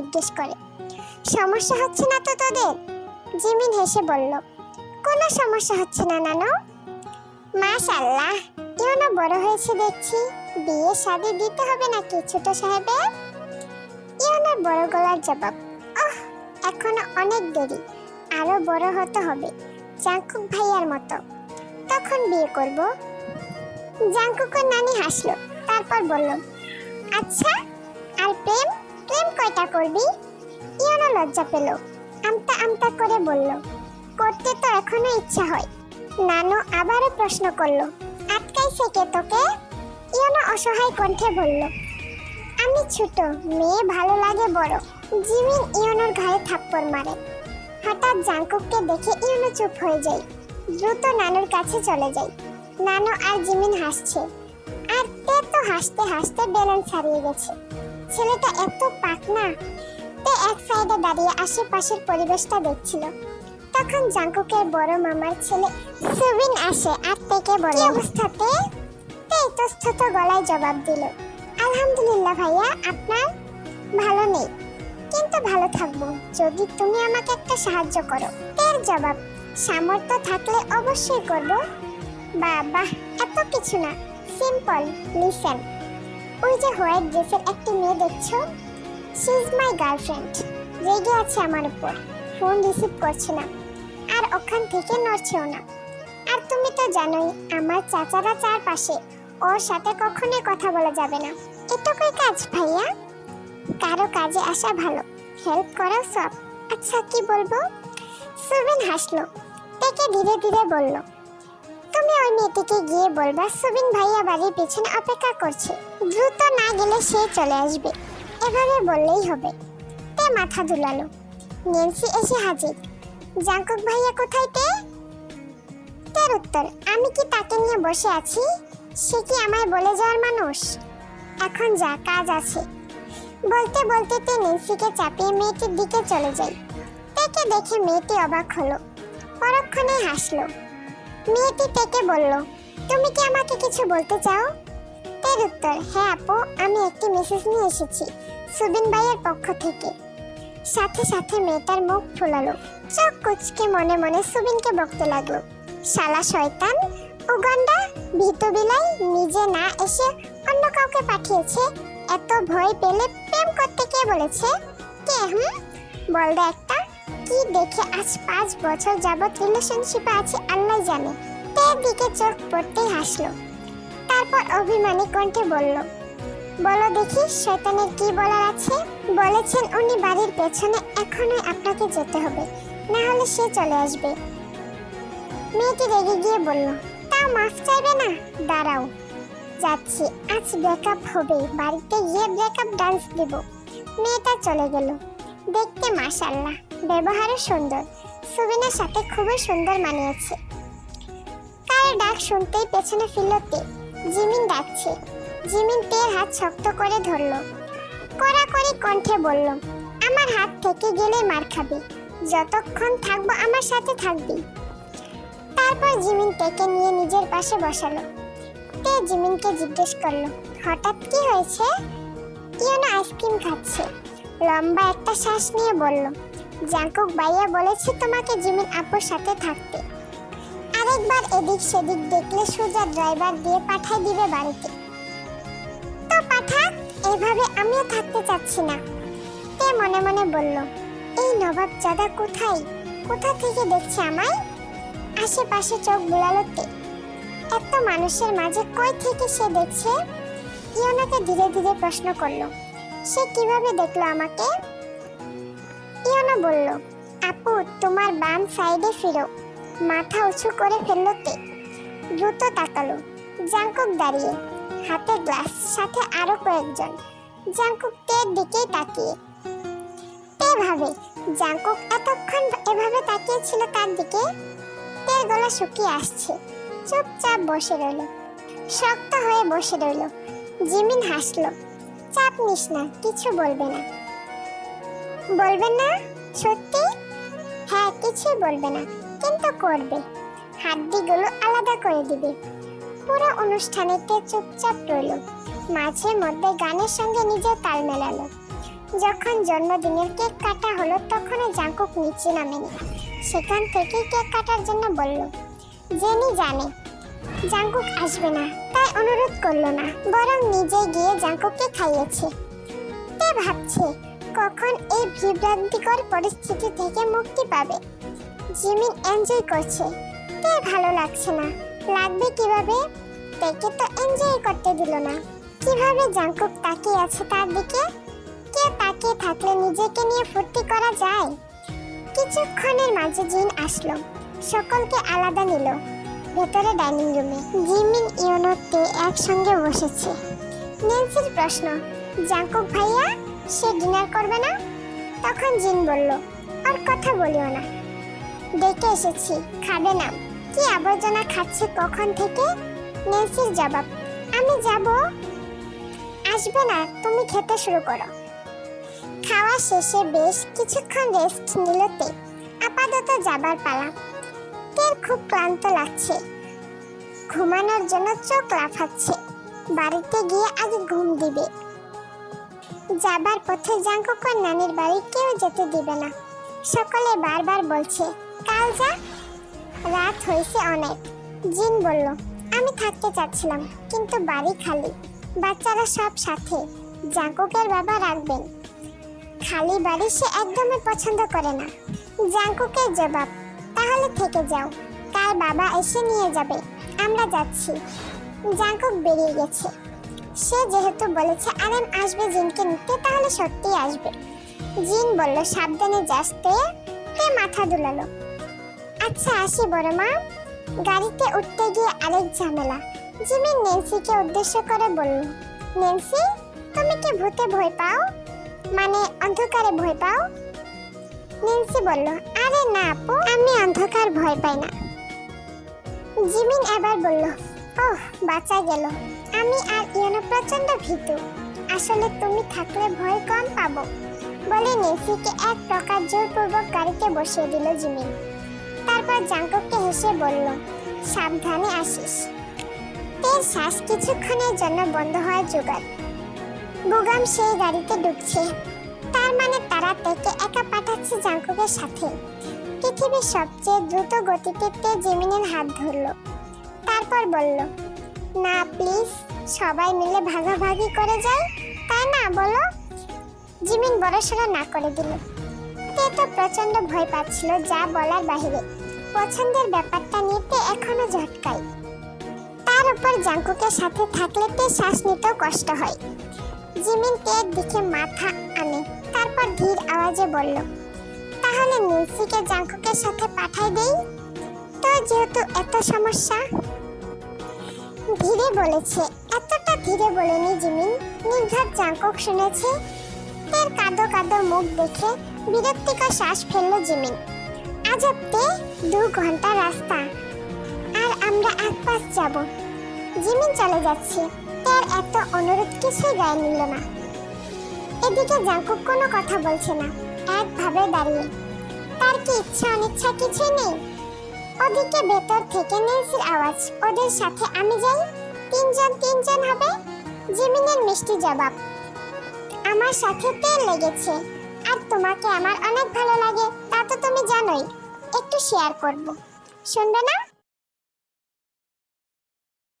জিজ্ঞেস করে, সমস্যা হচ্ছে না তো তোদের? জিমিন হেসে বলল, কোনো সমস্যা হচ্ছে না নানু। মাশাল্লাহ ইউনো বড় হয়েছে দেখছি। বিয়ে শাদি দিতে হবে নাকি ছোট সাহেবে ইউনোর বড় গলার জবাব আহ এখনও অনেক দেরি। আরও বড় হতে হবে জাঙ্কুক ভাইয়ার মতো। তখন বিয়ে করব? জাঙ্কুকের নানি হাসলো, তারপর বলল আচ্ছা কয়টা করবি? ইউনো লজ্জা পেল। আমতা আমতা করে বলল, করতে তো এখনও ইচ্ছা হয়। নানু আবারও প্রশ্ন করল, আটকাইছে কে তোকে? ইয়নো অসহায় কণ্ঠে বলল, আমি ছোট, মেয়ে, ভালো লাগে বড়। জিমিন ইয়নোর ঘাড়ে থাপ্পড় মারে। হঠাৎ জাঙ্কুককে দেখে ইয়নো চুপ হয়ে যায়। দ্রুত নানুর কাছে চলে যায়। নানু আর জিমিন হাসছে। আর তে তো হাসতে হাসতে ব্যালেন্স হারিয়ে গেছে। ছেলেটা এত পাকনা। তে এক সাইডে দাঁড়িয়ে আশেপাশের পরিবেশটা দেখছিল। তখন জাঙ্কুকের বড় মামার ছেলে সুবিন আসে আর থেকে বলে অবস্থাতে তে? ইতস্তত গলায় জবাব দিল, আলহামদুলিল্লাহ ভাইয়া, আপনার ভালো নেই। কিন্তু ভালো থাকব। যদি তুমি আমাকে একটা সাহায্য করো। তের জবাব, সামর্থ্য থাকলে অবশ্যই করব। বাবা এত কিছু না। Simple, listen. ওই যে হোয়াইট ড্রেসের একটি মেয়ে দেখছ? শি ইজ মাই গার্লফ্রেন্ড রেগে আছে আমার উপর। ফোন রিসিভ করছে না। আর ওখান থেকে নড়ছেও না। আর তুমি তো জানোই, আমার চাচারা চারপাশে ওর সাথে কখনোই কথা বলা যাবে না। এটুকুই কাজ, ভাইয়া? কারও কাজে আসা ভালো। হেল্প করাও সব। আচ্ছা কি বলব? সুবিন হাসলো। থেকে ধীরে ধীরে বলল তুমি ওই মেয়েটিকে গিয়ে বলবা, সুবিন ভাইয়া বাড়ির পিছনে অপেক্ষা করছে। দ্রুত না গেলে সে চলে আসবে। এভাবে বললেই হবে। তে মাথা দুলালো। নেন্সি এসে হাজির। জাঙ্কুক ভাইয়া কোথায় তে? তার উত্তর, আমি কি তাকে নিয়ে বসে আছি? সে কি আমায় বলে যাওয়ার মানুষ? এখন যা, কাজ আছে। বলতে বলতে তে নেন্সিকে চাপিয়ে মেয়েটির দিকে চলে যাই তেকে দেখে মেয়েটি অবাক হলো। পরক্ষণে হাসলো। মেয়েটি তেকে বলল, তুমি কি আমাকে কিছু বলতে চাও? তের উত্তর হ্যাঁ আপু, আমি একটি মেসেজ নিয়ে এসেছি সুবিন ভাইয়ের পক্ষ থেকে। সাথে সাথে মেয়েটার মুখ ফুলালো, চোখ কুচকে মনে মনে সুবিনকে বকতে লাগল, শালা শয়তান, উগান্ডা, ভীতু বিলাই, নিজে না এসে অন্য কাউকে পাঠিয়েছে? এত ভয় পেলে প্রেম করতে কে বলেছে? কে, হুম? বল দে একটা। কি দেখে আজ পাঁচ বছর যাবত রিলেশনশিপে আছে, আল্লাহ জানে। তের দিকে চোখ পড়তেই হাসলো। তারপর অভিমানী কণ্ঠে বলল, বলো দেখি শয়তানের কি বলার আছে? বলেছেন উনি বাড়ির পেছনে, এখনই আপনাকে যেতে হবে না হলে সে চলে আসবে। মেয়েটি রেগে গিয়ে বলল তা মাফ চাইবে না? দাঁড়াও, যাচ্ছি, আজ ব্রেকআপ হবে বাড়িতে গিয়ে ব্রেকআপ ডান্স দিব। মেয়েটা চলে গেল, দেখতে মাশাল্লাহ ব্যবহারও সুন্দর। সুবিনের সাথে খুবই সুন্দর মানিয়েছে। কার ডাক শুনতেই পেছনে ফিরল তে। জিমিন ডাকছে। জিমিন তের হাত শক্ত করে ধরলো। কড়াকড়ি কণ্ঠে বলল, আমার হাত থেকে গেলে মার খাবি। যতক্ষণ থাকব আমার সাথে থাকবি। তারপর জিমিন তেকে নিয়ে নিজের পাশে বসালো। তে জিমিনকে জিজ্ঞেস করল, হঠাৎ কি হয়েছে? ইয়নো আইসক্রিম খাচ্ছে? লম্বা একটা শ্বাস নিয়ে বলল জাঙ্কুক বাইয়া বলেছে তোমাকে জিমিন আপুর সাথে থাকতে। আরেকবার এদিক সেদিক দেখলে সোজা ড্রাইভার দিয়ে পাঠাই দিবে বাড়িতে। তো পাঠাক এভাবে আমিও থাকতে চাচ্ছি না। তে মনে মনে বলল, এই নবাব জাদা কোথায়? কোথা থেকে দেখছে আমায়? আশেপাশে চোখ বুলালো তে এত মানুষের মাঝে কই থেকে সে দেখছে? ইয়নাকে ধীরে ধীরে প্রশ্ন করল, সে কীভাবে দেখল আমাকে? ইয়না বলল? আপু, তোমার বাম সাইডে ফিরো। মাথা উঁচু করে ফেলল তে দ্রুত তাকালো। জাঙ্কুক দাঁড়িয়ে। হাতে গ্লাস সাথে আরও কয়েকজন। জাঙ্কুক তের দিকেই তাকিয়ে। তে ভাবে জাঙ্কুক এতক্ষণ এভাবে তাকিয়েছিল তার দিকে? তের গলা শুকিয়ে আসছে। চুপচাপ বসে রইল। শক্ত হয়ে বসে রইল। জিমিন হাসলো। চাপ নিস না, কিছু বলবে না। বলবেন না? সত্যি? হ্যাঁ কিছুই বলবে না। কিন্তু করবে। হাড্ডিগুলো আলাদা করে দিবে। পুরো অনুষ্ঠানেতে চুপচাপ রইল। মাঝে মধ্যে গানের সঙ্গে নিজের তাল মেলালো। যখন জন্মদিনের কেক কাটা হলো, তখনও জাঙ্কুক নিচে নামেনি সেখান থেকে কেক কাটার জন্য বলল, জেনি জানে জাঙ্কুক আসবে না। তাই অনুরোধ করল না। বরং নিজে গিয়ে জাঙ্কুককে খাইয়েছে। তে ভাবছে? কখন এই বিভ্রান্তিকর পরিস্থিতি থেকে মুক্তি পাবে? জিমিন এনজয় করছে। তে ভালো লাগছে না? লাগবে কীভাবে? তেকে তো এনজয় করতে দিল না। কীভাবে জাঙ্কুক তাকিয়ে আছে তার দিকে? কে তাকিয়ে থাকলে নিজেকে নিয়ে ফুর্তি করা যায়? কিছুক্ষণের মাঝে জিন আসলো। সকলকে আলাদা নিল। ভেতরে ডাইনিং রুমে। জিমিন ইউনোতে একসঙ্গে বসেছে। নেন্সির প্রশ্ন জাঙ্কুক ভাইয়া সে ডিনার করবে না? তখন জিন বলল, আর কথা বলিও না। ডেকে এসেছি, খাবে না। কি আবর্জনা খাচ্ছে কখন থেকে? নেন্সির জবাব, আমি যাব। আসবে না, তুমি খেতে শুরু করো। খাওয়া শেষে বেশ কিছুক্ষণ রেস্ট নিল তে। আপাতত যাবার পালা। তের খুব ক্লান্ত লাগছে। ঘুমানোর জন্য চোখ লাফাচ্ছে। বাড়িতে গিয়ে আগে ঘুম দিবে। যাবার পথে জাঙ্কুকর নানির বাড়ি কেউ যেতে দিবে না। সকলে বারবার বলছে, কাল যা। রাত হয়েছে অনেক। জিন বলল, আমি থাকতে চাচ্ছিলাম, কিন্তু বাড়ি খালি। বাচ্চারা সব সাথে। জাঙ্কুকের বাবা রাখবেন। খালি বাড়ি সে একদমই পছন্দ করে না। জাঙ্কুকের জবাব, তাহলে থেকে যাও। কাল বাবা এসে নিয়ে যাবে। আমরা যাচ্ছি। জাঙ্কুক বেরিয়ে গেছে। সে যেহেতু বলেছে আরেম আসবে জিনকে নিতে, তাহলে সত্যিই আসবে। জিন বলল, সাবধানে যাস তে তে মাথা দুলালো। আচ্ছা আসি বড় মা। গাড়িতে উঠতে গিয়ে আরেক ঝামেলা। জিমিন নেন্সিকে উদ্দেশ্য করে বলল, নেন্সি, তুমি কি ভূতে ভয় পাও? মানে অন্ধকারে ভয় পাও? নেন্সি বলল, আরে না আপু, আমি অন্ধকার ভয় পাই না। জিমিন এবার বলল ওহ বাঁচা গেল। আমি আর ইয়নো প্রচণ্ড ভীতু। আসলে তুমি থাকলে ভয় কম পাবো। বলে নেন্সিকে এক প্রকার জোরপূর্বক গাড়িতে বসিয়ে দিল জিমিন। তারপর জাঙ্কুককে হেসে বলল, সাবধানে আসিস। তের শ্বাস কিছুক্ষণের জন্য বন্ধ হওয়ার জোগাড়। বুগাম সেই গাড়িতে ঢুকছে। তার মানে তারা তেকে একা পাঠাচ্ছে জাঙ্কুকের সাথে। পৃথিবীর সবচেয়ে দ্রুত গতিতে জিমিনের হাত ধরলো। তারপর বলল, না প্লিজ সবাই মিলে ভাগাভাগি করে যাই, তাই না, বলো? জিমিন বড়সড় না করে দিল। তে তো প্রচণ্ড ভয় পাচ্ছিল যা বলার বাহিরে। পছন্দের ব্যাপারটা নিতে এখনও ঝটকায়। তার উপর জাঙ্কুকের সাথে থাকলে তে শ্বাস নিতেও কষ্ট হয়। জিমিন তের দিকে মাথা আনে, তারপর ধীর আওয়াজে বলল, তাহলে নিলসিকে জাঙ্কুকের সাথে পাঠাই দেই? তো যেহেতু এত সমস্যা ধীরে বলেছে, এতটা ধীরে বলেনি জিমিন। নির্ঘাত জাঙ্কুক শুনেছে। তের কাদো কাদো মুখ দেখে বিরক্তিকর শ্বাস ফেলল জিমিন। আজ আজবতে দু ঘণ্টা রাস্তা, আর আমরা এক পাশ যাব। জিমিন চলে যাচ্ছে। তার এত অনুরোধ কিছুই গায়ে নিল না। এদিকে জাঙ্কুক কোনো কথা বলছে না, একভাবে দাঁড়িয়ে। তার কি ইচ্ছা অনিচ্ছা কিছুই নেই? ওদিকে ভেতর থেকে নেন্সির আওয়াজ, ওদের সাথে আমি যাই? তিনজন তিনজন হবে? জিমিনের মিষ্টি জবাব, আমার সাথে তেল লেগেছে, আর তোমাকে আমার অনেক ভালো লাগে, তা তো তুমি জানোই। একটু শেয়ার করব। শুনবে না?